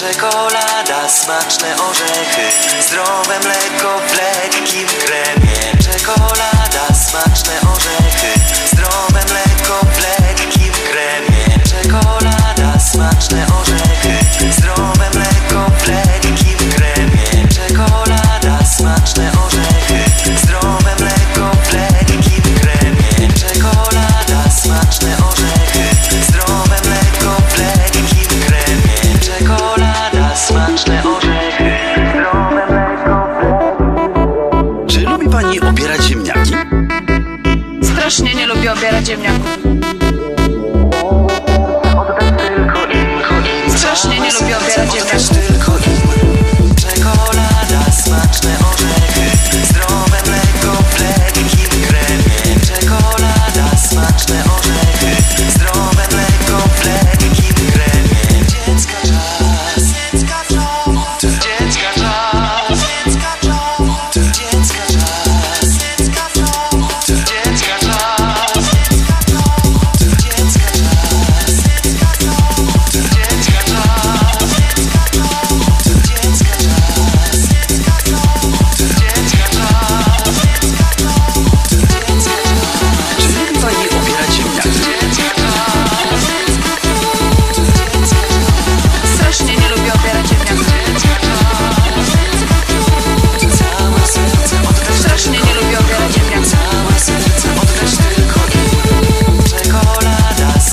Czekolada, smaczne orzechy, zdrowe mleko pani obierać ziemniaki? Strasznie nie lubię obierać ziemniaków. Strasznie nie lubię obierać ziemniaków.